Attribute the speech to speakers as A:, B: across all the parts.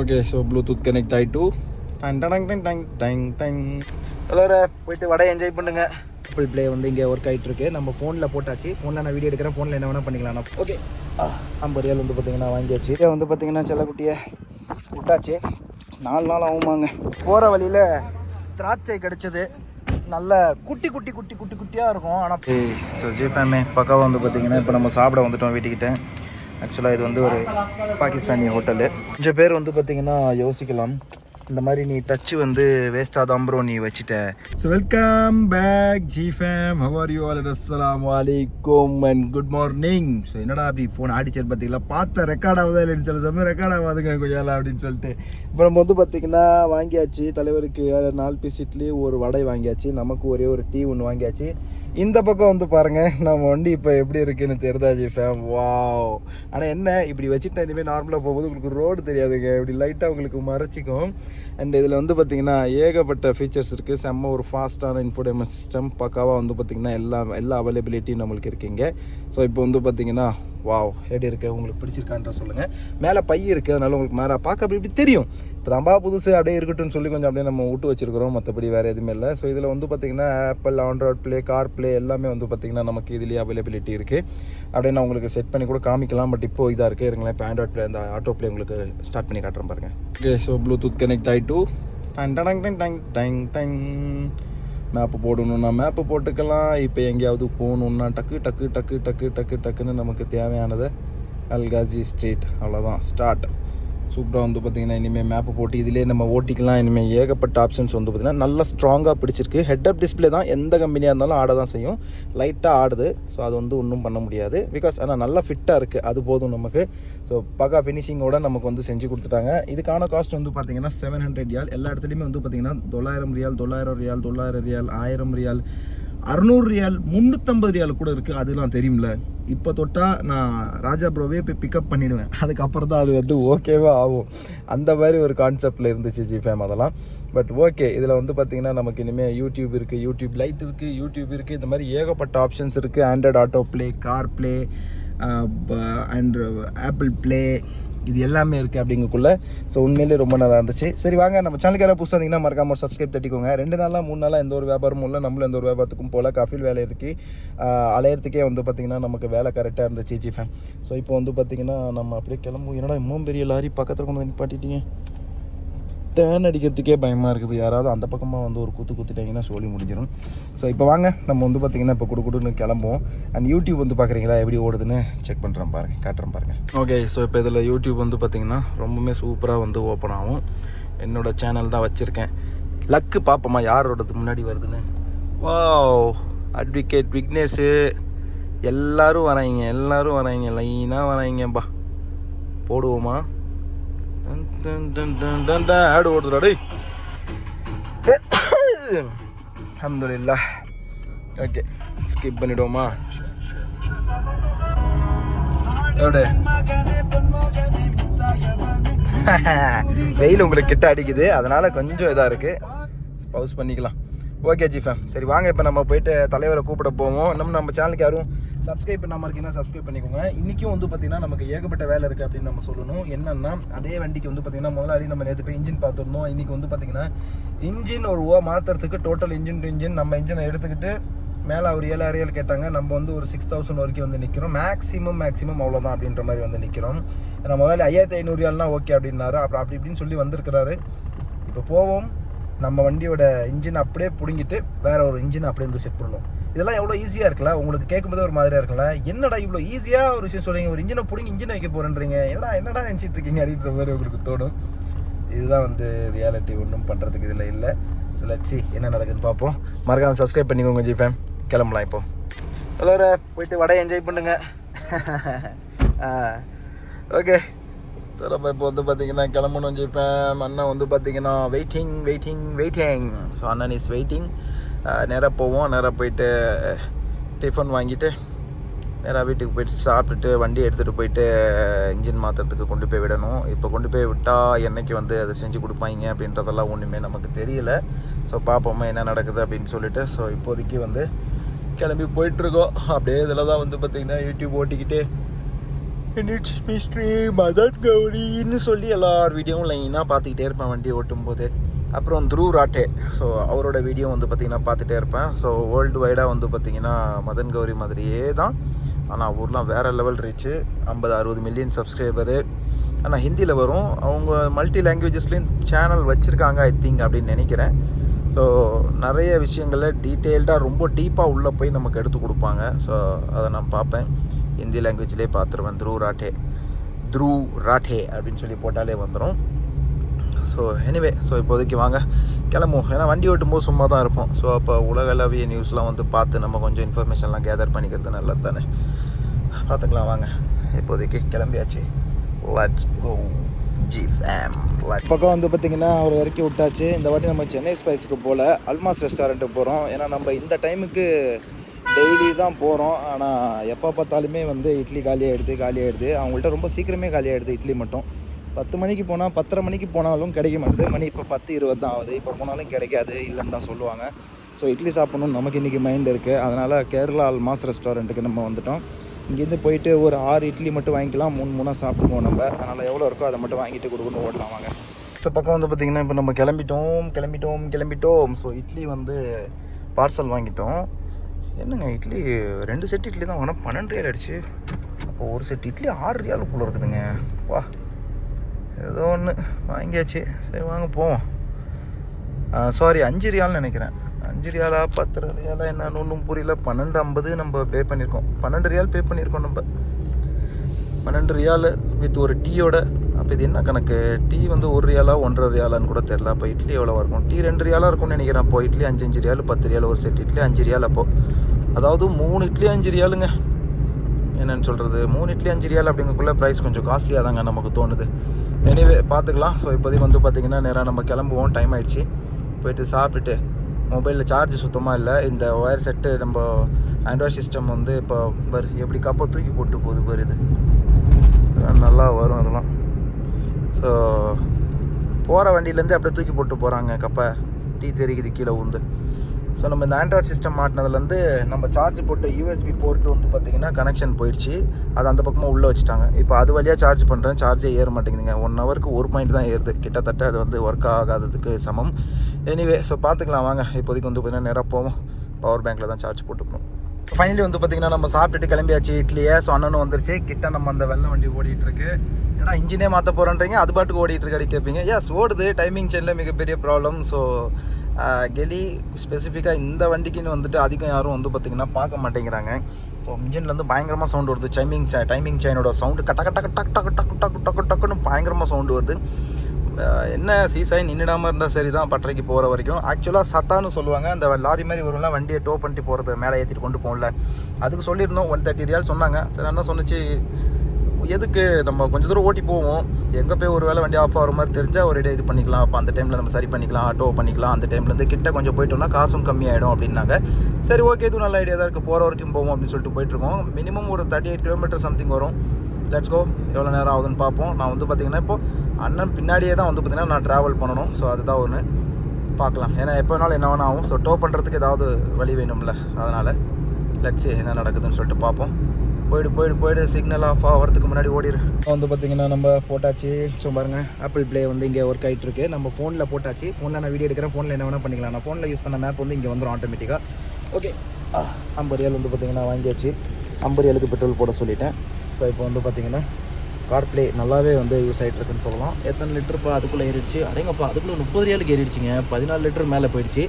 A: Okay so Bluetooth connect ஆகிட்டு டங் டங் டங் டங் டங் டங் எல்லாரும் போயிட்டு வடை என்ஜாய் பண்ணுங்க. ஆப்பிள் ப்ளே வந்து இங்கே ஒர்க் ஆகிட்டு இருக்கு. நம்ம ஃபோனில் போட்டாச்சு. ஃபோனில் நான் வீடியோ எடுக்கிறேன். ஃபோனில் என்ன வேணால் பண்ணிக்கலாம். ஓகே ஐம்பது ரியால் வந்து பார்த்தீங்கன்னா வாங்கியாச்சு. இதை வந்து பார்த்தீங்கன்னா செல்லக்குட்டியை விட்டாச்சு. நாலு நாள் ஆகுமாங்க. போகிற வழியில் திராட்சை கிடைச்சது. நல்ல குட்டி குட்டி குட்டி குட்டி குட்டியாக இருக்கும். ஆனால் ஸோ ஜிஃபேமே பக்காவாக வந்து பார்த்தீங்கன்னா இப்போ நம்ம சாப்பிட வந்துட்டோம் வீட்டுக்கிட்ட. ஆக்சுவலாக இது வந்து ஒரு பாகிஸ்தானி ஹோட்டலு. கொஞ்சம் பேர் வந்து பார்த்தீங்கன்னா யோசிக்கலாம். இந்த மாதிரி நீ டச்சு வந்து வேஸ்ட்டாக தான் ப்ரோ நீ வச்சுட்ட. So welcome back G fame how are you all அஸ்லாம் வலைக்கும் அண்ட் குட் மார்னிங் ஸோ என்னடா அப்படி ஃபோன் ஆடிச்சர் பார்த்தீங்களா பார்த்த ரெக்கார்ட் ஆகுதா இல்லைன்னு சொல்ல சமயம் ரெக்கார்ட் ஆகாதுங்க கொஞ்சம் அப்படின்னு சொல்லிட்டு. இப்போ நம்ம வந்து பார்த்தீங்கன்னா வாங்கியாச்சு. தலைவருக்கு நாலு பீஸ் இட்லி ஒரு வடை வாங்கியாச்சு. நமக்கு ஒரே ஒரு டீ ஒன்று வாங்கியாச்சு. இந்த பக்கம் வந்து பாருங்கள் நம்ம வண்டி இப்போ எப்படி இருக்குன்னு தெரிதாஜி ஃபேம் வாவ் ஆனால் என்ன இப்படி வச்சுட்டா இனிமேல் நார்மலாக போகும்போது உங்களுக்கு ரோடு தெரியாதுங்க. இப்படி லைட்டாக உங்களுக்கு மறைச்சிக்கும். அண்ட் இதில் வந்து பார்த்தீங்கன்னா ஏகப்பட்ட ஃபீச்சர்ஸ் இருக்குது செம்ம ஒரு ஃபாஸ்ட்டான இன்ஃபோடேமெண்ட் சிஸ்டம் பக்காவாக வந்து பார்த்திங்கன்னா எல்லா எல்லா அவைலபிலிட்டியும் நம்மளுக்கு இருக்குங்க. ஸோ இப்போ வந்து பார்த்தீங்கன்னா வாவ் எப்படி இருக்குது உங்களுக்கு பிடிச்சிருக்கான்ற சொல்லுங்கள் மேலே பை இருக்குது அதனால உங்களுக்கு மேலே பார்க்க அப்படி இப்படி தெரியும். இப்போ தம்பா புதுசு அப்படியே இருக்கட்டும்னு சொல்லி கொஞ்சம் அப்படியே நம்ம விட்டு வச்சிருக்கிறோம். மற்றபடி வேறு எதுவுமே இல்லை. ஸோ இதில் வந்து பார்த்திங்கன்னா Apple Android play car play எல்லாமே வந்து பார்த்திங்கன்னா நமக்கு இதுலேயே அவைலபிலிட்டி இருக்குது அப்படியே நான் உங்களுக்கு செட் பண்ணி கூட காமிக்கலாம். பட் இப்போ இதாக இருக்குது இருங்களேன். இப்போ ஆண்ட்ராய்ட் ப்ளே அந்த ஆட்டோ ப்ளே உங்களுக்கு ஸ்டார்ட் பண்ணி காட்டுறேன் பாருங்கள் ஓகே ஸோ ப்ளூடூத் கனெக்ட் ஆகிட்டு டங் டங் டங் டங் டங் டங் மேப்பு போடணுன்னா மேப்பு போட்டுக்கலாம் இப்போ எங்கேயாவது போகணுன்னா டக்கு டக்கு டக்கு டக்கு டக்கு டக்குன்னு நமக்கு தேவையானது அல்காஜி ஸ்ட்ரீட் அவ்வளோதான் ஸ்டார்ட் சூப்பராக வந்து பார்த்திங்கன்னா இனிமேல் மேப்பு போட்டு இதிலே நம்ம ஓட்டிக்கலாம். இனிமேல் ஏகப்பட்ட ஆப்ஷன்ஸ் வந்து பார்த்திங்கன்னா நல்லா ஸ்ட்ராங்காக பிடிச்சிருக்கு. ஹெட் அப் டிஸ்பிளே தான் எந்த கம்பெனியாக இருந்தாலும் ஆட தான் செய்யும். லைட்டாக ஆடுது. ஸோ அது வந்து ஒன்றும் பண்ண முடியாது. பிகாஸ் ஆனால் நல்லா ஃபிட்டாக இருக்குது அது போதும் நமக்கு. ஸோ பக்கா ஃபினிஷிங்கோட நமக்கு வந்து செஞ்சு கொடுத்துட்டாங்க. இதுக்கான காஸ்ட் வந்து பார்த்திங்கன்னா செவன் ஹண்ட்ரட் ரியால். எல்லா இடத்துலையுமே வந்து பார்த்தீங்கன்னா தொள்ளாயிரம் ரியால் தொள்ளாயிரம் ரியால் தொள்ளாயிரம் ரியால் ஆயிரம் ரியால். அறநூறு ரியால் முந்நூற்றம்பது ரியால் கூட இருக்குது அதெல்லாம் தெரியும்ல. இப்போ தொட்டால் நான் ராஜா ப்ரோவே போய் பிக்கப் பண்ணிவிடுவேன் அதுக்கப்புறம் தான் அது வந்து ஓகேவா ஆகும். அந்த மாதிரி ஒரு கான்செப்டில் இருந்துச்சு ஜிஃபேம் அதெல்லாம். பட் ஓகே இதில் வந்து பார்த்திங்கன்னா நமக்கு இனிமேல் யூடியூப் இருக்குது யூடியூப் லைட் இருக்குது யூடியூப் இருக்குது இந்த மாதிரி ஏகப்பட்ட ஆப்ஷன்ஸ் இருக்குது Android auto play car play and Apple play இது எல்லாமே இருக்குது அப்படிங்கக்குள்ள. ஸோ உண்மையிலே ரொம்ப நல்லா இருந்துச்சு. சரி வாங்க நம்ம சேனலுக்கு யாராவது புதுசாக இருந்தீங்கன்னா மறக்காம ஒரு சப்ஸ்கிரைப் தட்டிக்கோங்க. ரெண்டு நாளாக மூணு நாளாக எந்த ஒரு வியாபாரமும் இல்லை. நம்மளும் எந்த ஒரு வியாபாரத்துக்கும் போல. கஃபில் வேலையதுக்கு அலையறதுக்கே வந்து பார்த்திங்கன்னா நமக்கு வேலை கரெக்டாக இருந்துச்சு ஜிஃபேன் ஸோ இப்போ வந்து பார்த்திங்கன்னா நம்ம அப்படியே கிளம்பும் என்னடா இன்னும் பெரிய லாரி பக்கத்தில் கொண்டு வந்து நிப்பாட்டிட்டீங்க? டேர்ன் அடிக்கிறதுக்கே பயமாக இருக்குது யாராவது அந்த பக்கமாக வந்து ஒரு குத்து குத்துட்டிங்கன்னா சொல்லி முடிஞ்சிடும் ஸோ இப்போ வாங்க. நம்ம வந்து பார்த்திங்கன்னா இப்போ குடு குடுன்னு கிளம்புவோம். அண்ட் யூடியூப் வந்து பார்க்குறீங்களா எப்படி ஓடுதுன்னு செக் பண்ணுறேன் பாருங்கள் காட்டுறேன் பாருங்கள் ஓகே ஸோ இப்போ இதில் யூடியூப் வந்து பார்த்திங்கன்னா ரொம்பவுமே சூப்பராக வந்து ஓப்பன் ஆகும். என்னோடய சேனல் தான் வச்சுருக்கேன். லக்கு பார்ப்போமா யாரோடது முன்னாடி வருதுன்னு? வாவ் அட்வொகேட் விக்னேஷு எல்லோரும் வராங்க. எல்லோரும் வராங்க. லைனாக வராங்கப்பா. போடுவோமா டன் டன் டன் டன் டன் டன் ஆடு ஓடுதுடா டேய். Okay skip பண்ணிடுவோமா? வெயில் உங்களுக்கு கிட்ட அடிக்குது அதனால கொஞ்சம் இதாக இருக்கு. பவுஸ் பண்ணிக்கலாம். ஓகே ஜிஃபேம் சரி வாங்க இப்போ நம்ம போயிட்டு தலைவரை கூப்பிட போவோம். நம்ம நம்ம சேனலுக்கு யாரும் சப்ஸ்கிரைப் பண்ணாமல் இருக்கீங்கன்னா சப்ஸ்கிரைப் பண்ணிக்கோங்க. இன்றைக்கும் வந்து பார்த்திங்கன்னா நமக்கு ஏகப்பட்ட வேலை இருக்குது அப்படின்னு நம்ம சொல்லணும். என்னென்னா அதே வண்டிக்கு வந்து பார்த்திங்கன்னா முதலாளி நம்ம நேற்று போய் இன்ஜின் பார்த்துருந்தோம். இன்றைக்கி வந்து பார்த்திங்கன்னா இன்ஜின் ஒரு ஓ மாற்றுறதுக்கு டோட்டல் இன்ஜின் டு இன்ஜின் நம்ம இன்ஜினை எடுத்துக்கிட்டு மேலே ஒரு ஏழாயிரம் ஏழு கேட்டாங்க. நம்ம வந்து ஒரு சிக்ஸ் தௌசண்ட் வரைக்கும் வந்து நிற்கிறோம் மேக்ஸிமம் மேக்ஸிமம் அவ்வளோதான் அப்படின்ற மாதிரி வந்து நிற்கிறோம் நம்ம முதல்ல ஐயாயிரத்தி ஐநூறுயால்னா ஓகே அப்படின்னாரு. அப்புறம் அப்படி இப்படின்னு சொல்லி வந்திருக்கிறாரு. இப்போ போவோம். நம்ம வண்டியோட இன்ஜின் அப்படியே பிடுங்கிட்டு வேற ஒரு இன்ஜின் அப்படியே வந்து செட் பண்ணணும். இதெல்லாம் எவ்வளோ ஈஸியாக இருக்குல்ல? உங்களுக்கு கேட்கும்போது ஒரு மாதிரியாக இருக்குல்ல என்னடா இவ்வளோ ஈஸியாக ஒரு விஷயம் சொல்கிறீங்க ஒரு இன்ஜினை பிடிங்கி இன்ஜின் வைக்க போகிறேன்றீங்க என்னடா என்னடா நினச்சிட்டு இருக்கீங்க அப்படின்ற மாதிரி உங்களுக்கு தோணும். இதுதான் வந்து ரியாலிட்டி ஒன்றும் பண்ணுறதுக்கு இதில் இல்லை. சிலச்சி என்ன நடக்குதுன்னு பார்ப்போம். மறக்காமல் சப்ஸ்கிரைப் பண்ணிக்கோங்க ஜிஃபேம் கிளம்பலாம் இப்போ. எல்லோரும் போயிட்டு வடையை என்ஜாய் பண்ணுங்க. ஓகே சார் அப்போ இப்போ வந்து பார்த்தீங்கன்னா கிளம்பணும் ஜி அண்ணன் வந்து பார்த்தீங்கன்னா வெயிட்டிங் வெயிட்டிங் வெயிட்டிங் ஸோ அண்ணன் இஸ் வெயிட்டிங் நேராக போவோம். நேராக போயிட்டு டிஃபன் வாங்கிட்டு நேராக வீட்டுக்கு போயிட்டு சாப்பிட்டுட்டு வண்டி எடுத்துகிட்டு போயிட்டு இன்ஜின் மாற்றுறதுக்கு கொண்டு போய் விடணும். இப்போ கொண்டு போய் விட்டால் என்னைக்கு வந்து அதை செஞ்சு கொடுப்பாங்க அப்படின்றதெல்லாம் ஒன்றுமே நமக்கு தெரியல. ஸோ பார்ப்போமா என்ன நடக்குது அப்படின்னு சொல்லிட்டு ஸோ இப்போதைக்கு வந்து கிளம்பி போயிட்டுருக்கோம் அப்படியே இதில் தான் வந்து பார்த்திங்கன்னா யூடியூப் ஓட்டிக்கிட்டு இட்ஸ் மிஸ்ட்ரி மதன் கௌரின்னு சொல்லி எல்லார் வீடியோவும் லைனாக பார்த்துக்கிட்டே இருப்பேன் வண்டி ஓட்டும் போது அப்புறம் த்ரூ ராட்டே ஸோ அவரோட வீடியோ வந்து பார்த்திங்கன்னா பார்த்துட்டே இருப்பேன். ஸோ வேர்ல்டு வைடாக வந்து பார்த்திங்கன்னா மதன் கௌரி மாதிரியே தான். ஆனால் ஊர்லாம் வேறு லெவல் ரீச்சு ஐம்பது அறுபது மில்லியன் சப்ஸ்கிரைபரு ஆனால் ஹிந்தியில் வரும். அவங்க மல்டி லாங்குவேஜஸ்லேயும் சேனல் வச்சுருக்காங்க ஐ திங்க் அப்படின்னு நினைக்கிறேன். ஸோ நிறைய விஷயங்களில் டீட்டெயில்டாக ரொம்ப டீப்பாக உள்ளே போய் நமக்கு எடுத்து கொடுப்பாங்க. ஸோ அதை நான் பார்ப்பேன். ஹிந்தி லாங்குவேஜ்லேயே பார்த்துருவேன். த்ரூ ராட்டே. த்ரூ ராட்டே அப்படின்னு சொல்லி போட்டாலே வந்துடும் ஸோ எனிவே ஸோ இப்போதைக்கு வாங்க. கிளம்புவோம். ஏன்னா வண்டி ஓட்டும்போது சும்மா தான் இருப்போம். ஸோ அப்போ உலகளவிய நியூஸ்லாம் வந்து பார்த்து நம்ம கொஞ்சம் இன்ஃபர்மேஷன்லாம் கேதர் பண்ணிக்கிறது நல்லது தானே பார்த்துக்கலாம் வாங்க. இப்போதைக்கு கிளம்பியாச்சு. லட்ஸ் கோ ஜி ஃபேம் பக்கம் வந்து பார்த்திங்கன்னா அவர் இறக்கி விட்டாச்சு. இந்த வாட்டி நம்ம சென்னை ஸ்பைஸுக்கு போகல அல்மாஸ் ரெஸ்டாரண்ட்டுக்கு போகிறோம் ஏன்னா நம்ம இந்த டைமுக்கு டெய்லி தான் போகிறோம் ஆனால் எப்போ பார்த்தாலுமே வந்து இட்லி காலியாகிடுது காலியாகிடுது அவங்கள்ட்ட ரொம்ப சீக்கிரமே காலியாகிடுது இட்லி மட்டும். பத்து மணிக்கு போனால் பத்தரை மணிக்கு போனாலும் கிடைக்க மாட்டுது. மணி இப்போ பத்து இருபது தான் ஆகுது. இப்போ போனாலும் கிடைக்காது இல்லைன்னு தான் சொல்லுவாங்க. ஸோ இட்லி சாப்பிட்ணுன்னு நமக்கு இன்றைக்கி மைண்ட் இருக்குது அதனால் கேரளா அல்மாஸ் ரெஸ்டாரண்ட்டுக்கு நம்ம வந்துட்டோம். இங்கேருந்து போயிட்டு ஒரு ஆறு இட்லி மட்டும் வாங்கிக்கலாம். மூணு மூணாக சாப்பிடுவோம் நம்ம. அதனால் எவ்வளோ இருக்கோ அதை மட்டும் வாங்கிட்டு கொடுக்கணும் ஓடலாம் வாங்க. ஸோ பக்கம் வந்து பார்த்திங்கன்னா இப்போ நம்ம கிளம்பிட்டோம் கிளம்பிட்டோம் கிளம்பிட்டோம். ஸோ இட்லி வந்து பார்சல் வாங்கிட்டோம். என்னங்க இட்லி ரெண்டு செட் இட்லி தான். வாங்கினா பன்னெண்டு ரியால் ஆயிடுச்சு. அப்போ ஒரு செட் இட்லி ஆறு ரியாலுக்குள்ளே இருக்குதுங்க. வா. ஏதோ ஒன்று வாங்கியாச்சு. சரி வாங்க போவோம். சாரி அஞ்சு ரியால்னு நினைக்கிறேன். அஞ்சு ரியாலா பத்து ரியாலா என்னன்னு ஒன்றும் புரியல. பன்னெண்டு ஐம்பது நம்ம பே பண்ணியிருக்கோம். பன்னெண்டு ரியால் பே பண்ணியிருக்கோம் நம்ம. பன்னெண்டு ரியால் வித் ஒரு டீயோட அப்போ இது என்ன கணக்கு? டீ வந்து ஒரு ரியாலா ஒன்றரை ரியாலான்னு கூட தெரில அப்போ இட்லி எவ்வளோ இருக்கும்? டீ ரெண்டு ரியாலாக இருக்கும்னு நினைக்கிறேன். அப்போ இட்லி அஞ்சு அஞ்சு ரியால் பத்து ரியால் ஒரு செட் இட்லி அஞ்சு ரியால் அப்போது அதாவது மூணு இட்லி அஞ்சு ரியாலுங்க. என்னென்னு சொல்கிறது மூணு இட்லி அஞ்சு ரியால் அப்படிங்கக்குள்ளே ப்ரைஸ் கொஞ்சம் காஸ்ட்லியாக தாங்க நமக்கு தோணுது. எனிவே பார்த்துக்கலாம். ஸோ இப்போதைக்கு வந்து பார்த்திங்கன்னா நேராக நம்ம கிளம்புவோம். டைம் ஆயிடுச்சு. போயிட்டு சாப்பிட்டுட்டு மொபைலில் சார்ஜ் சுத்தமாக இல்லை. இந்த ஒயர் செட்டு நம்ம ஆண்ட்ராய்ட் சிஸ்டம் வந்து இப்போ பாரு எப்படி கப்பை தூக்கி போட்டு போகுது பாரு இது. நல்லா வரும் அதெல்லாம். ஸோ போகிற வண்டியிலேருந்து அப்படியே தூக்கி போட்டு போகிறாங்க கப்பை டீ தெரிக்குது கீழே உந்து ஸோ நம்ம இந்த ஆண்ட்ராய்ட் சிஸ்டம் மாட்டினதுலேருந்து நம்ம சார்ஜ் போட்ட யூஎஸ்பி போர்ட்டு வந்து பார்த்திங்கன்னா கனெக்ஷன் போயிடுச்சு. அது அந்த பக்கமாக உள்ளே வச்சுட்டாங்க. இப்போ அது வழியாக சார்ஜ் பண்ணுறேன் சார்ஜே ஏற மாட்டேங்குதுங்க. ஒன் ஹவருக்கு ஒரு பாயிண்ட் தான் ஏறுது. கிட்டத்தட்ட அது வந்து ஒர்க் ஆகாததுக்கு சமம். எனிவே ஸோ பார்த்துக்கலாம். வாங்க இப்போதைக்கு வந்து பார்த்திங்கன்னா நேராக போவோம். பவர் பேங்க்கில் தான் சார்ஜ் போட்டுக்கணும். ஃபைனலி வந்து பார்த்திங்கன்னா நம்ம சாப்பிட்டுட்டு கிளம்பியாச்சு இட்லியை. ஸோ அண்ணனும் வந்துருச்சு. கிட்ட நம்ம அந்த வெள்ளை வண்டி ஓடிட்டுருக்கு. ஏன்னா இன்ஜினே மாற்ற போகிறேன்றீங்க அது பாட்டுக்கு ஓடிட்டுருக்கு அடி கேட்பீங்க எஸ் ஓடுது. டைமிங் செயினில் மிகப்பெரிய ப்ராப்ளம் ஸோ கெலி ஸ்பெசிஃபிக்காக இந்த வண்டிக்குன்னு வந்துட்டு அதிகம் யாரும் வந்து பார்த்திங்கன்னா பார்க்க மாட்டேங்கிறாங்க. ஸோ இன்ஜின்லேருந்து பயங்கரமாக சவுண்டு வருது. டைமிங் டைமிங் செயினோட சவுண்டு கட்ட கட்ட டக் டக்கு டக்கு டக்கு டக்கு டக்குன்னு பயங்கரமாக சவுண்டு வருது. என்ன சீசாய் நின்றுடாமல் இருந்தால் சரி தான் பட்டறைக்கு போகிற வரைக்கும். ஆக்சுவலாக சத்தான்னு சொல்லுவாங்க. அந்த லாரி மாதிரி வரும்லாம் வண்டியை டோ பண்ணிட்டு போகிறது மேலே ஏற்றிட்டு கொண்டு போகல அதுக்கு சொல்லியிருந்தோம் ஒன் தேர்ட்டி ரியால் சொன்னாங்க. சரி என்ன சொன்னிச்சு எதுக்கு நம்ம கொஞ்சம் தூரம் ஓட்டி போவோம். எங்கே போய் ஒரு வேளை வண்டி ஆஃப் ஆகிற மாதிரி தெரிஞ்சால் ஒரு இடம் இது பண்ணிக்கலாம். அப்போ அந்த டைமில் நம்ம சரி பண்ணிக்கலாம் ஆட்டோ பண்ணிக்கலாம். அந்த டைம்லேருந்து கிட்ட கொஞ்சம் போயிட்டோம்னா காசும் கம்மியாயிடும் அப்படின்னாங்க. சரி ஓகே இதுவும் நல்ல ஐடியா தான் இருக்குது போகிற வரைக்கும் போவோம் அப்படின்னு சொல்லிட்டு போயிட்டுருக்கோம். மினிமம் ஒரு தேர்ட்டி எயிட் கிலோமீட்டர் சம்திங் வரும். லெட்ஸ் கோ எவ்வளோ நேரம் ஆகுதுன்னு பார்ப்போம். நான் வந்து பார்த்திங்கன்னா இப்போ அண்ணன் பின்னாடியே தான் வந்து பார்த்திங்கன்னா நான் ட்ராவல் பண்ணணும். ஸோ அதுதான் ஒன்று பார்க்கலாம். ஏன்னா எப்போ வேணாலும் என்ன வேணால் ஆகும். ஸோ டோ பண்ணுறதுக்கு ஏதாவது வழி வேணும்ல. அதனால் லெட்ஸ் என்ன நடக்குதுன்னு சொல்லிட்டு பார்ப்போம். போயிடு போயிடு போயிடு. சிக்னல் ஆஃப் ஆகிறதுக்கு முன்னாடி ஓடிடு வந்து பார்த்திங்கன்னா நம்ம போட்டாச்சு. ஸோ பாருங்க. ஆப்பிள் ப்ளே வந்து இங்கே ஒர்க் ஆகிட்டு இருக்கு நம்ம ஃபோனில் போட்டாச்சு. ஃபோனில் நான் வீடியோ எடுக்கிறேன். ஃபோனில் என்ன வேணால் பண்ணிக்கலாம். நான் ஃபோனில் யூஸ் பண்ண மேப் வந்து இங்கே வந்துடும் ஆட்டோமேட்டிக்காக ஓகே ஐம்பது ஏழு வந்து பார்த்திங்கன்னா வாங்கியாச்சு. ஐம்பது ஏழுக்கு பெட்ரோல் போட சொல்லிட்டேன். ஸோ இப்போ வந்து பார்த்திங்கன்னா கார்ப்ளே நல்லாவே வந்து யூஸ் ஆகிட்டு இருக்குன்னு சொல்லலாம். எத்தனை லிட்டருப்பா அதுக்குள்ளே ஏறிடுச்சு? அடேங்கப்பா அதுக்குள்ளே முப்பது ரியாலுக்கு ஏறிடுச்சிங்க. பதினாலு லிட்டர் மேலே போயிடுச்சு.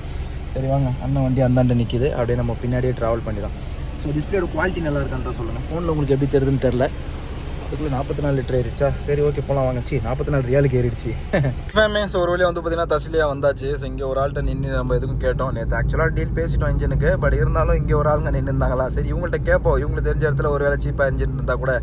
A: சரி வாங்க அண்ணன் வண்டி அந்தாண்ட நிற்கிது அப்படியே நம்ம பின்னாடியே ட்ராவல் பண்ணிடலாம். ஸோ டிஸ்பிளேயோட குவாலிட்டி நல்லா இருக்கான்றா சொல்லுங்கள் ஃபோனில் உங்களுக்கு எப்படி தெரியுதுன்னு தெரில அதுக்குள்ளே நாற்பத்தி நாலு லிட்டர் ஏறிடுச்சா? சரி ஓகே போகலாம் வாங்கச்சி நாற்பத்தி நாலு ரியாலுக்கு ஏறிடுச்சு. ஃபேமே ஸோ ஒரு வழியாக வந்து பார்த்தீங்கன்னா தசிலியாக வந்தாச்சு. ஸோ இங்கே ஒரு ஆள்கிட்ட நின்று நம்ம எதுக்கும் கேட்டோம். நேற்று ஆக்சுவலாக டீல் பேசிட்டோம் இன்ஜினுக்கு பட் இருந்தாலும் இங்கே ஒரு ஆளுங்க நின்று இருந்தாங்களா சரி இவங்கள்ட்ட கேட்போம். இவங்களுக்கு தெரிஞ்ச இடத்துல ஒரு வேலை சீப்பாக இன்ஜின் இருந்தால் கூட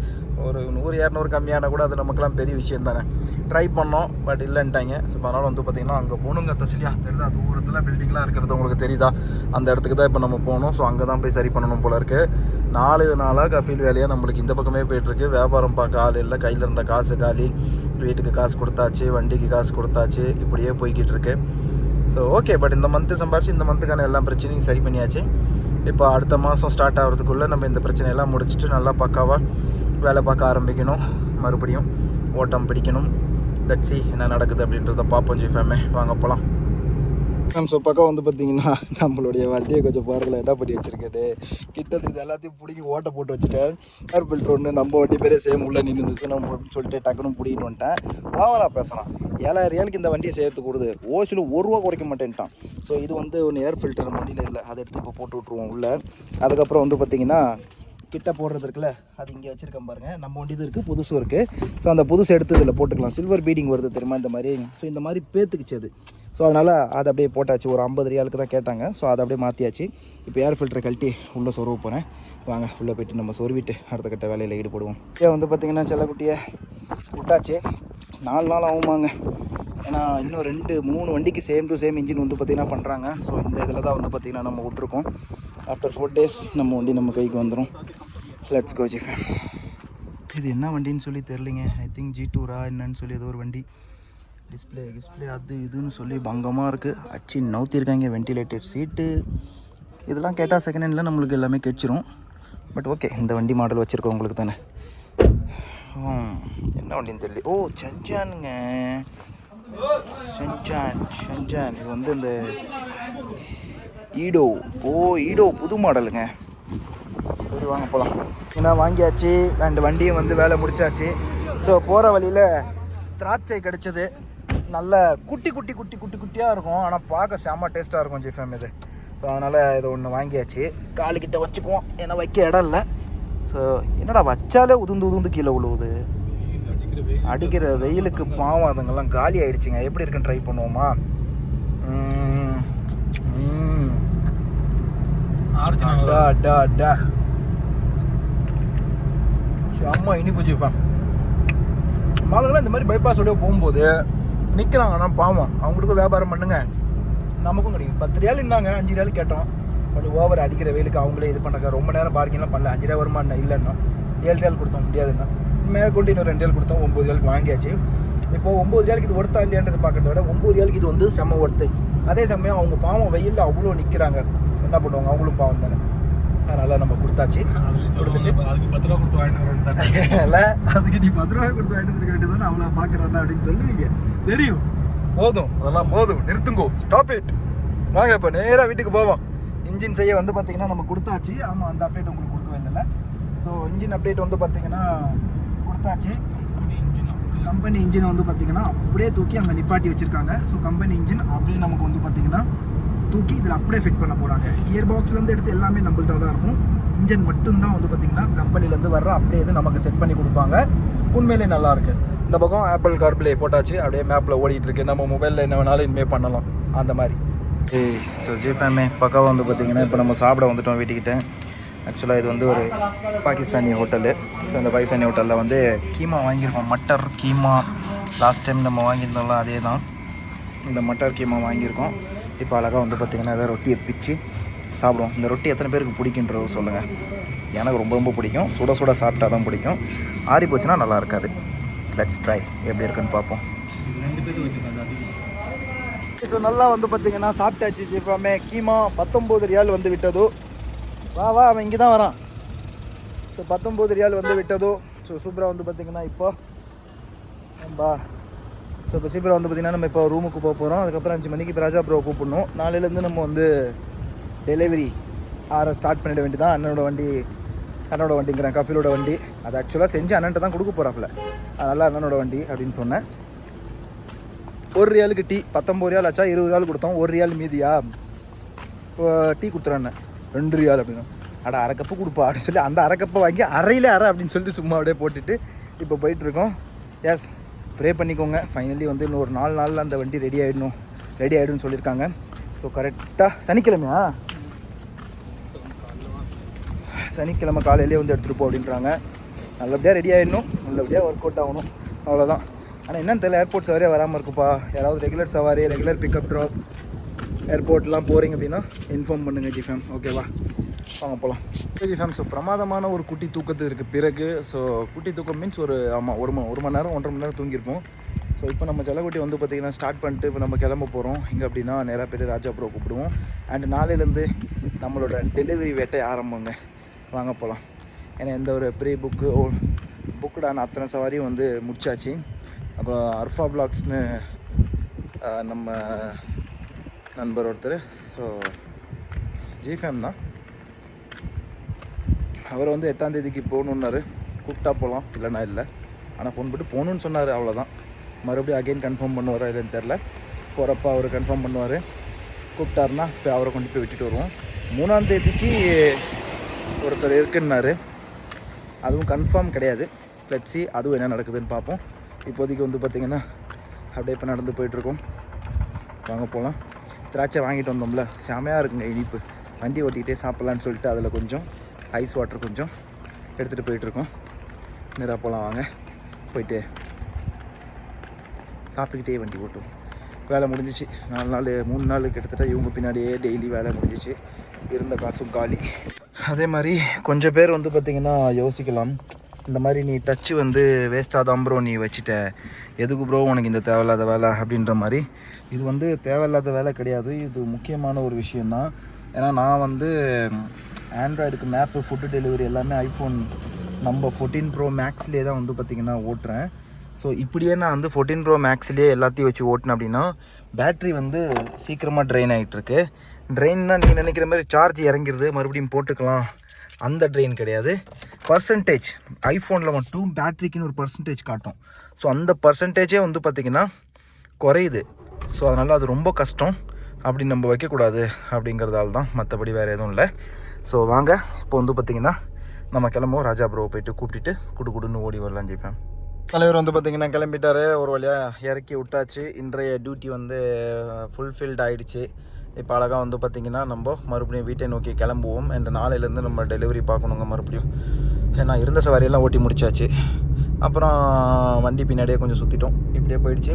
A: ஒரு நூறு இரநூறு கம்மியான கூட அது நமக்குலாம் பெரிய விஷயம் தானே. ட்ரை பண்ணோம் பட் இல்லைன்ட்டாங்க. ஸோ அதனால் வந்து பார்த்திங்கன்னா அங்கே போகணுங்க தசிலியா தெரியுதா? தூரத்தில் பில்டிங்லாம் இருக்கிறது உங்களுக்கு தெரியுதா? அந்த இடத்துக்கு தான் இப்போ நம்ம போகணும். ஸோ அங்கே தான் போய் சரி பண்ணணும் போல இருக்குது நாலு நாளாக கஃபீல் வேலையாக நம்மளுக்கு இந்த பக்கமே போயிட்டுருக்கு வியாபாரம் பார்க்க ஆள் இல்லை. கையில் இருந்த காசு காலி. வீட்டுக்கு காசு கொடுத்தாச்சு. வண்டிக்கு காசு கொடுத்தாச்சு. இப்படியே போய்கிட்டு இருக்கு. ஸோ ஓகே பட் இந்த மந்த்து சம்பாரிச்சு இந்த மந்த்துக்கான எல்லா பிரச்சனையும் சரி பண்ணியாச்சு. இப்போ அடுத்த மாதம் ஸ்டார்ட் ஆகிறதுக்குள்ளே நம்ம இந்த பிரச்சனையெல்லாம் முடிச்சுட்டு நல்லா பக்காவாக வேலை பார்க்க ஆரம்பிக்கணும். மறுபடியும் ஓட்டம் பிடிக்கணும். தட்சி என்ன நடக்குது அப்படின்றத பார்ப்போம் ஜிஃபேமே. வாங்க போகலாம் மேம் ஸோ பக்கம் வந்து பார்த்தீங்கன்னா நம்மளுடைய வண்டியை கொஞ்சம் பாருங்கள் என்ன பண்ணி வச்சுருக்கேன் கிட்டத்தட்ட இது எல்லாத்தையும் பிடிக்கி ஓட்டை போட்டு வச்சுட்டேன். ஏர் ஃபில்டர் ஒன்று நம்ம வண்டி பேரே சேம் உள்ளே நின்றுச்சு நம்ம அப்படின்னு சொல்லிட்டு டக்குன்னு பிடிக்கிட்டு வந்துட்டேன். ஓவரா பேசலாம் ஏழாயிரம் ஏழுக்கு இந்த வண்டியை சேர்த்து கொடுது. ஓசியில் ஒரு ரூபா குறைக்க மாட்டேன்ட்டான். ஸோ இது வந்து ஒன்று ஏர் ஃபில்டர் வண்டியில் இல்லை. அதை எடுத்து இப்போ போட்டு விட்ருவோம் உள்ளே. அதுக்கப்புறம் வந்து பார்த்திங்கன்னா கிட்ட போடுறது இருக்குல்ல அது இங்கே வச்சுருக்கேன் பாருங்கள் நம்ம வண்டி இது இருக்குது புதுசும் இருக்குது ஸோ அந்த புதுசு எடுத்து இதில் போட்டுக்கலாம். சில்வர் பீடிங் வருது தெரியுமா இந்த மாதிரி? ஸோ இந்த மாதிரி பேத்துக்குச்சு அது. ஸோ அதனால் அதை அப்படியே போட்டாச்சு. ஒரு ஐம்பது ரியாலுக்கு தான் கேட்டாங்க. ஸோ அதை அப்படியே மாற்றியாச்சு இப்போ ஏர் ஃபில்டரை கழட்டி உள்ளே சொருவ போகிறேன் வாங்க உள்ளே போயிட்டு நம்ம சொருவிட்டு அடுத்த கட்ட வேலையில் ஈடுபடுவோம். ஏன் வந்து பார்த்திங்கன்னா செல்லக்குட்டியை விட்டாச்சு. நாலு நாள் ஆகுமாங்க. ஏன்னா இன்னும் ரெண்டு மூணு வண்டிக்கு சேம் டு சேம் இன்ஜின் வந்து பார்த்திங்கன்னா பண்ணுறாங்க ஸோ இந்த இதில் தான் வந்து பார்த்திங்கன்னா நம்ம விட்ருக்கோம் ஆஃப்டர் ஃபோர் டேஸ் நம்ம வண்டி நம்ம கைக்கு வந்துடும் லெட்ஸ் கோ ஜிஃபேன் இது என்ன வண்டின்னு சொல்லி தெரிலிங்க ஐ திங்க் ஜி டூரா என்னன்னு சொல்லி ஏதோ ஒரு வண்டி. டிஸ்பிளே டிஸ்பிளே அது இதுன்னு சொல்லி பங்கமாக இருக்குது அச்சு நவுத்திருக்காங்க வென்டிலேட்டர் சீட்டு இதெல்லாம் கேட்டால் செகண்ட் ஹேண்டில் நம்மளுக்கு எல்லாமே கிடைச்சிரும். பட் ஓகே இந்த வண்டி மாடல் வச்சுருக்கோம் உங்களுக்கு தானே. என்ன வண்டின்னு தெரியல. ஓ சஞ்சானுங்க. சஞ்சான் சஞ்சான். இது வந்து இந்த ஈடோ. ஓ ஈடோ புது மாடலுங்க. சரி வாங்க போகலாம் ஏன்னா வாங்கியாச்சு. அண்ட் வண்டியும் வந்து வேலை முடிச்சாச்சு. ஸோ போகிற வழியில் திராட்சை கிடச்சிது. நல்ல குட்டி குட்டி குட்டி குட்டி குட்டியாக இருக்கும். ஆனால் பார்க்க செம்ம டேஸ்ட்டாக இருக்கும் ஜிஃபேம் இது. ஸோ அதனால் இதை ஒன்று வாங்கியாச்சு. காலுக்கிட்ட வச்சுக்குவோம். ஏன்னா வைக்க இடம் இல்லை. ஸோ என்னடா வச்சாலே உதுந்து உதுந்து கீழே விழுவுது. அடிக்கிற வெயிலுக்கு பாவம் அதுங்கெல்லாம் காலி ஆயிடுச்சுங்க. எப்படி இருக்குன்னு ட்ரை பண்ணுவோமா. செம்ம இனிப்பு ஜிப்பேன் மகளெல்லாம் இந்த மாதிரி பைபாஸ் வழியாக போகும்போது நிற்கிறாங்க ஆனால் பாவம். அவங்களுக்கும் வியாபாரம் பண்ணுங்க. நமக்கும் கிடைக்கும். பத்து ரியால் இருந்தாங்க அஞ்சு ரியால் கேட்டோம். கொஞ்சம் ஓவர் அடிக்கிற வெயிலுக்கு அவங்களே இது பண்ணுறாங்க ரொம்ப நேரம் பார்க்கிங்லாம் பண்ணல. அஞ்சு ரூபா வருமா இல்லைன்னா. ஏழு ரியால் கொடுத்தோம். முடியாதுன்னா. மேற்கொண்டு இன்னும் ரெண்டு ரியால் கொடுத்தோம். ஒம்பது ரியாலுக்கு வாங்கியாச்சு. இப்போ ஒம்பது ரியாலுக்கு இது ஒர்த்தா இல்லையான்றதை பார்க்கறத விட ஒம்பது ரியாலுக்கு இது வந்து செம்ம ஒர்த்து அதே சமயம் அவங்க பாவம் வெயிலில் அவ்வளோ நிற்கிறாங்க என்ன பண்ணுவாங்க? அவங்களும் பாவம் தானே. அதனால் நம்ம கொடுத்தாச்சு. கொடுத்துட்டு
B: அதுக்கு பத்து ரூபா கொடுத்து வாங்கிட்டு
A: இல்லை அதுக்கு நீ பத்து ரூபாய் கொடுத்து வாங்கிட்டு இருக்க வேண்டியது அவ்வளோ பார்க்குறேன் அப்படின்னு சொல்லுவீங்க. தெரியும். போதும். அதெல்லாம் போதும். நிறுத்துங்கோ. ஸ்டாப் இட் வாங்க இப்போ நேராக வீட்டுக்கு போவோம். இன்ஜின் செய்ய வந்து பார்த்தீங்கன்னா நம்ம கொடுத்தாச்சு. ஆமாம் அந்த அப்டேட் உங்களுக்கு கொடுக்கவே இல்லைல்ல. ஸோ இன்ஜின் அப்டேட் வந்து பார்த்தீங்கன்னா கொடுத்தாச்சு. கம்பெனி இன்ஜினை வந்து பார்த்தீங்கன்னா அப்படியே தூக்கி அங்கே நிப்பாட்டி வச்சுருக்காங்க. ஸோ கம்பெனி இன்ஜின் அப்படியே நமக்கு வந்து பார்த்தீங்கன்னா தூக்கி இதில் அப்படியே ஃபிட் பண்ண போகிறாங்க கியர் பாக்ஸ்லேருந்து எடுத்து எல்லாமே நம்மள்தான் தான் இருக்கும். இன்ஜின் மட்டும்தான் வந்து பார்த்தீங்கன்னா கம்பெனிலேருந்து வர்ற அப்படியே இது நமக்கு செட் பண்ணி கொடுப்பாங்க. உண்மையிலே நல்லா இருக்கு. இந்த பக்கம் ஆப்பிள் கார்ப்ளே போட்டாச்சு. அப்படியே மேப்பில் ஓடிட்டு இருக்கு. நம்ம மொபைலில் என்ன வேணாலும் இனிமேல் பண்ணலாம். அந்த மாதிரி. ஸோ ஜிஃபேமே பக்காவாக வந்து பார்த்திங்கன்னா இப்போ நம்ம சாப்பிட வந்துட்டோம் வீட்டுக்கிட்ட. ஆக்சுவலாக இது வந்து ஒரு பாகிஸ்தானி ஹோட்டலு. ஸோ இந்த பாகிஸ்தானி ஹோட்டலில் வந்து கீமா வாங்கியிருக்கோம். மட்டர் கீமா. லாஸ்ட் டைம் நம்ம வாங்கியிருந்தோம்ல அதே தான் இந்த மட்டர் கீமா வாங்கியிருக்கோம். இப்போ அழகாக வந்து பார்த்திங்கன்னா அதை ரொட்டியை பிச்சு சாப்பிடுவோம். இந்த ரொட்டி எத்தனை பேருக்கு பிடிக்குன்றது சொல்லுங்கள் எனக்கு ரொம்ப ரொம்ப பிடிக்கும். சுட சுட சாப்பிட்டா தான் பிடிக்கும். ஆறி போச்சுன்னா நல்லா இருக்காது. லெட்ஸ் ட்ரை எப்படி இருக்குன்னு பார்ப்போம்
B: ரெண்டு பேரும் வச்சுருக்காங்க அதிகம்
A: ஸோ நல்லா வந்து பார்த்தீங்கன்னா சாப்பிட்டாச்சு ஜிஃபாமே கீமா பத்தொம்போது ரியால் வந்து விட்டதோ. வா வா அவன் இங்கே தான் வரான். ஸோ பத்தொம்போது ரியால் வந்து விட்டதோ. ஸோ சூப்பராக வந்து பார்த்தீங்கன்னா இப்போ பா ஸோ இப்போ சீக்கிரம் வந்து பார்த்தீங்கன்னா நம்ம இப்போ ரூமுக்கு போக போகிறோம் அதுக்கப்புறம் அஞ்சு மணிக்கு இப்போ ராஜா ப்ரோ கூப்பிடணும். நாளையிலேருந்து நம்ம வந்து டெலிவரி ஆற ஸ்டார்ட் பண்ணிட வேண்டியதான் அண்ணனோட வண்டி அண்ணனோட வண்டிங்கிறேன் கபிலோட வண்டி. அது ஆக்சுவலாக செஞ்சு அண்ணன்ட்ட தான் கொடுக்க போகிறாப்புல அதனால் அண்ணனோட வண்டி அப்படின்னு சொன்னேன். ஒரு ரியாலுக்கு டீ பத்தொம்பது ரியால் ஆச்சா இருபது ரியால் கொடுத்தோம் ஒரு ரியால் மீதியா? இப்போ டீ கொடுத்துறேன் ரெண்டு ரியால் அப்படின்னு. அட அரை கொடுப்பா அப்படின்னு சொல்லி அந்த அரை கப்பை வாங்கி அரையில் அரை அப்படின்னு சொல்லிட்டு சும்மா அப்படியே போட்டுட்டு இப்போ போயிட்டுருக்கோம். எஸ் ப்ரே பண்ணிக்கோங்க. ஃபைனலி வந்து இன்னும் ஒரு நாலு நாளில் அந்த வண்டி ரெடி ஆகிடணும் ரெடி ஆகிடும்னு சொல்லியிருக்காங்க. ஸோ கரெக்டாக சனிக்கிழமையா? சனிக்கிழமை காலையிலே வந்து எடுத்துகிட்டு போ அப்படின்றாங்க. நல்லபடியாக ரெடி ஆகிடணும் நல்லபடியாக ஒர்க் அவுட் ஆகணும். அவ்வளோதான் ஆனால் என்னன்னு தெரியல ஏர்போர்ட் சவாரியே வராமல் இருக்குப்பா. யாராவது ரெகுலர் சவாரி ரெகுலர் பிக்கப் ட்ராப் ஏர்போர்ட்லாம் போகிறீங்க அப்படின்னா இன்ஃபார்ம் பண்ணுங்கள் ஜிஃபேம் ஓகேவா வாங்க போகலாம் ஜிஃபேம் ஸோ பிரமாதமான ஒரு குட்டி தூக்கத்துக்கு பிறகு. ஸோ குட்டி தூக்கம் மீன்ஸ் ஒரு ஆமாம் ஒரு ஒரு மணி நேரம் ஒன்றரை மணி நேரம் தூங்கியிருப்போம். ஸோ இப்போ நம்ம செலகுட்டி வந்து பார்த்திங்கன்னா ஸ்டார்ட் பண்ணிட்டு இப்போ நம்ம கிளம்ப போகிறோம் இங்கே அப்படின்னா நிறையா பேர் ராஜா ப்ரோ கூப்பிடுவோம். அண்ட் நாளையிலேருந்து நம்மளோட டெலிவரி வேட்டை ஆரம்பங்க. வாங்க போகலாம் ஏன்னா எந்த ஒரு ப்ரீ புக்கு புக்குடான அத்தனை சவாரியும் வந்து முடிச்சாச்சு. அப்புறம் அர்ஃபா பிளாக்ஸ்னு நம்ம நண்பர் ஒருத்தர். ஸோ ஜிஃபேம் தான். அவர் வந்து எட்டாந்தேதிக்கு போகணுன்னாரு. கூப்பிட்டா போகலாம் இல்லைனா இல்லை. ஆனால் ஃபோன் போட்டு போகணுன்னு சொன்னார் அவ்வளோதான் மறுபடியும் அகைன் கன்ஃபார்ம் பண்ணுவாரா இல்லைன்னு தெரில போகிறப்ப அவர் கன்ஃபார்ம் பண்ணுவார். கூப்பிட்டாருன்னா இப்போ அவரை கொண்டு போய் விட்டுட்டு வருவோம். மூணாம் தேதிக்கு ஒருத்தர் இருக்குன்னாரு. அதுவும் கன்ஃபார்ம் கிடையாது. லட்சி அதுவும் என்ன நடக்குதுன்னு பார்ப்போம். இப்போதைக்கு வந்து பார்த்திங்கன்னா அப்படியே இப்போ நடந்து போயிட்டுருக்கோம். வாங்க போகலாம். திராட்சை வாங்கிட்டு வந்தோம்ல. செமையாக இருக்குங்க இனிப்பு. வண்டி ஓட்டிக்கிட்டே சாப்பிட்லான்னு சொல்லிட்டு அதில் கொஞ்சம் ஐஸ் வாட்டர் கொஞ்சம் எடுத்துகிட்டு போயிட்டுருக்கோம். நேராக போகலாம் வாங்க. போயிட்டு சாப்பிட்டுக்கிட்டே வண்டி ஓட்டும் வேலை முடிஞ்சிச்சு. நாலு நாள் மூணு நாள் கிட்டத்தட்ட இவங்க பின்னாடியே டெய்லி வேலை முடிஞ்சிச்சு. இருந்த காசும் காலி. அதே மாதிரி கொஞ்சம் பேர் வந்து பார்த்திங்கன்னா யோசிக்கலாம். இந்த மாதிரி நீ டச்சு வந்து வேஸ்ட்டாக தான் ப்ரோ நீ வச்சுட்ட. எதுக்கு ப்ரோ உனக்கு இந்த தேவையில்லாத வேலை அப்படின்ற மாதிரி. இது வந்து தேவையில்லாத வேலை கிடையாது. இது முக்கியமான ஒரு விஷயந்தான் ஏன்னா நான் வந்து ஆண்ட்ராய்டுக்கு மேப்பு ஃபுட்டு டெலிவரி எல்லாமே ஐஃபோன் நம்ம ஃபோர்டீன் ப்ரோ மேக்ஸ்லேயே தான் வந்து பார்த்திங்கன்னா ஓட்டுறேன். ஸோ இப்படியே நான் வந்து ஃபோர்டீன் ப்ரோ மேக்ஸ்லேயே எல்லாத்தையும் வச்சு ஓட்டினேன் அப்படின்னா பேட்ரி வந்து சீக்கிரமாக ட்ரெயின் ஆகிட்டுருக்கு ட்ரெயின்னா நீங்கள் நினைக்கிற மாதிரி சார்ஜ் இறங்கிடுது மறுபடியும் போட்டுக்கலாம். அந்த ட்ரெயின் கிடையாது. பர்சன்டேஜ் ஐஃபோனில் மட்டும் பேட்ரிக்குன்னு ஒரு பர்சன்டேஜ் காட்டும். ஸோ அந்த பர்சன்டேஜே வந்து பார்த்திங்கன்னா குறையுது. ஸோ அதனால் அது ரொம்ப கஷ்டம். அப்படி நம்ம வைக்கக்கூடாது அப்படிங்கிறதால தான் மற்றபடி வேறு எதுவும் இல்லை. ஸோ வாங்க இப்போ வந்து பார்த்திங்கன்னா நம்ம கிளம்புவோம். ராஜா ப்ரோவை போயிட்டு கூப்பிட்டுட்டு குடு குடுன்னு ஓடி வரலாம் ஜெயிப்பேன் தலைவர் வந்து பார்த்திங்கன்னா கிளம்பிட்டார். ஒரு வழியாக இறக்கி விட்டாச்சு. இன்றைய டியூட்டி வந்து ஃபுல்ஃபில்ட் ஆகிடுச்சு இப்போ அழகாக வந்து பார்த்திங்கன்னா நம்ம மறுபடியும் வீட்டை நோக்கி கிளம்புவோம். என்ற நாளையிலேருந்து நம்ம டெலிவரி பார்க்கணுங்க மறுபடியும். ஏன்னா இருந்த சவாரியெல்லாம் ஓட்டி முடிச்சாச்சு. அப்புறம் வண்டி பின்னாடியே கொஞ்சம் சுற்றிட்டோம் இப்படியே போயிடுச்சு.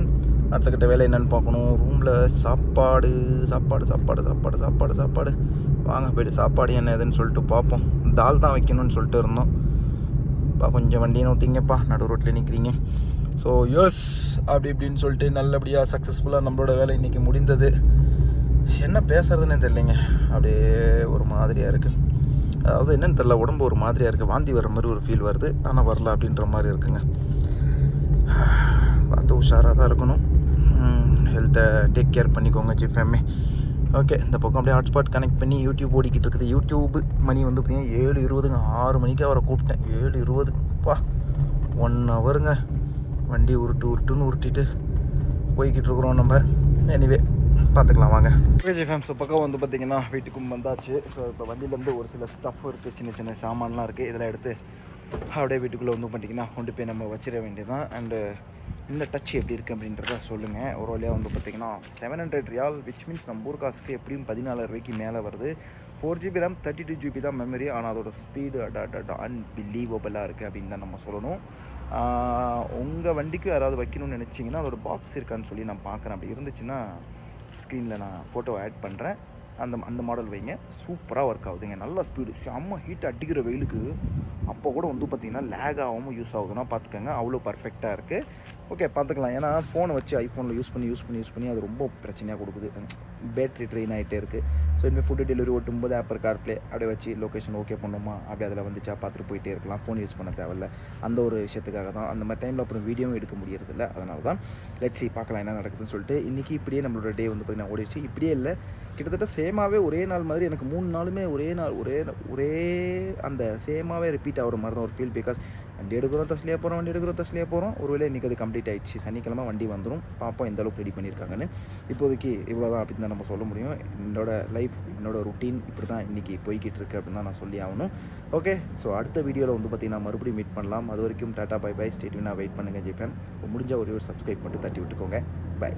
A: அடுத்த வேலை என்னென்னு பார்க்கணும். ரூமில் சாப்பாடு சாப்பாடு சாப்பாடு சாப்பாடு சாப்பாடு சாப்பாடு. வாங்க போய்ட்டு சாப்பாடு என்ன ஏதுன்னு சொல்லிட்டு பார்ப்போம். தால் தான் வைக்கணும்னு சொல்லிட்டு இருந்தோம். பா கொஞ்சம் வண்டியை நோத்திங்கப்பா நடு ரோட்டில் நிற்கிறீங்க ஸோ யோஸ் அப்படி இப்படின்னு சொல்லிட்டு நல்லபடியாக சக்ஸஸ்ஃபுல்லாக நம்மளோட வேலை இன்றைக்கி முடிந்தது. என்ன பேசுறதுன்னே தெரியலைங்க. அப்படியே ஒரு மாதிரியாக இருக்குது அதாவது என்னென்னு தெரில உடம்பு ஒரு மாதிரியாக இருக்குது வாந்தி வர மாதிரி ஒரு ஃபீல் வருது. ஆனால் வரல அப்படின்ற மாதிரி இருக்குங்க. பார்த்து உஷாராக தான் இருக்கணும். ஹெல்த்தை டேக் கேர் பண்ணிக்கோங்க ஜிஃபேமே ஓகே இந்த பக்கம் அப்படியே ஹாட்ஸ்பாட் கனெக்ட் பண்ணி யூடியூப் ஓடிக்கிட்டு இருக்குது. யூடியூப் மணி வந்து பார்த்தீங்கன்னா ஏழு இருபதுங்க. ஆறு மணிக்கு அவரை கூப்பிட்டேன். ஏழு இருபது பா ஒன் ஹவருங்க வண்டி உருட்டு உருட்டுன்னு உருட்டிட்டு போய்கிட்டு இருக்கிறோம் நம்ம. எனிவே பார்த்துக்கலாம் வாங்க. விஜய் ஃபேம்ஸ் பக்கம் வந்து பார்த்திங்கன்னா வீட்டுக்கும் வந்தாச்சு. ஸோ இப்போ வண்டியிலேருந்து ஒரு சில ஸ்டஃப் இருக்குது சின்ன சின்ன சாமான்லாம் இருக்குது இதெல்லாம் எடுத்து அப்படியே வீட்டுக்குள்ளே வந்து பார்த்திங்கன்னா கொண்டு போய் நம்ம வச்சிட வேண்டியதான் அண்டு இந்த டச் எப்படி இருக்குது அப்படின்றத சொல்லுங்கள் ஒரு வழியாக வந்து பார்த்திங்கன்னா seven hundred riyal which means நம்ம ஊர் காசுக்கு எப்படியும் பதினாலாயிரம் ரூபாய்க்கு மேலே வருது. Four GB RAM thirty two GB தான் மெமரி ஆனால் அதோட ஸ்பீடு அடா அன்பிலீவபிளாக இருக்குது அப்படின்னு தான் நம்ம சொல்லணும். உங்கள் வண்டிக்கு யாராவது வைக்கணும்னு நினச்சிங்கன்னா அதோட பாக்ஸ் இருக்கான்னு சொல்லி நான் பார்க்குறேன். அப்படி இருந்துச்சுன்னா ஸ்க்ரீனில் நான் ஃபோட்டோ ஆட் பண்ணுறேன் அந்த அந்த மாடல் வைங்க. சூப்பராக ஒர்க் ஆகுதுங்க. நல்ல ஸ்பீடு செம்ம ஹீட் அடிக்கிற வெயிலுக்கு அப்போ கூட வந்து பார்த்திங்கன்னா லேக் ஆகாமல் யூஸ் ஆகுதுன்னா பார்த்துக்கோங்க. அவ்வளோ பர்ஃபெக்டாக இருக்குது ஓகே பார்த்துக்கலாம். ஏன்னா ஃபோனை வச்சு ஐஃபோனில் யூஸ் பண்ணி யூஸ் பண்ணி யூஸ் பண்ணி அது ரொம்ப பிரச்சனையாக கொடுக்குது. பேட்ரி ட்ரெயின் ஆகிட்டே இருக்குது ஸோ இனிமேல் ஃபுட்டு டெலிவரி ஓட்டும்போது ஆப்பர் கார்ப்ளே அப்படியே வச்சு லொக்கேஷன் ஓகே பண்ணோமா? அப்படியே அதில் வந்துச்சா? பார்த்துட்டு போயிட்டே இருக்கலாம். ஃபோன் யூஸ் பண்ண தேவையில்ல. அந்த ஒரு விஷயத்துக்காக தான். அந்த மாதிரி டைமில் அப்புறம் வீடியோவும் எடுக்க முடியறதில்ல. அதனால தான் லெட்ஸி பார்க்கலாம் என்ன நடக்குதுன்னு சொல்லிட்டு. இன்றைக்கி இப்படியே நம்மளோட டே வந்து பார்த்திங்கன்னா ஓடிச்சு இப்படியே இல்லை. கிட்டத்தட்ட சேமாகவே ஒரே நாள் மாதிரி எனக்கு மூணு நாளுமே ஒரே நாள் ஒரே ஒரே அந்த சேமாகவே ரிப்பீட் ஆகிற மாதிரி தான் ஒரு ஃபீல் பிகாஸ் வண்டி எடுக்கிறோம் தஸ்லியாக போகிறோம் வண்டி எடுக்கிறோம் தஸ்லியாக போகிறோம் ஒருவேளை இன்றைக்கி அது கம்ப்ளீட் ஆகிடுச்சு சனிக்கிழமை வண்டி வந்துடும் பார்ப்போம் எந்த அளவுக்கு ரெடி பண்ணியிருக்காங்கன்னு. இப்போதைக்கு இவ்வளோ தான் அப்படின்னு தான் நம்ம சொல்ல முடியும். என்னோட லைஃப் என்னோட ருட்டீன் இப்படி தான் இன்றைக்கி போய்கிட்டு இருக்கு அப்படின்னு தான் நான் சொல்லி ஆகணும். ஓகே ஸோ அடுத்த வீடியோவில் வந்து பார்த்திங்கன்னா மறுபடியும் மீட் பண்ணலாம். அது வரைக்கும் டாட்டா பை பை. ஸ்டேட்யூனாக வெயிட் பண்ணுங்கள் ஜிஃபேன் முடிஞ்ச ஒரு சப்ஸ்கிரைப் மட்டும் தட்டி விட்டுக்கோங்க. பை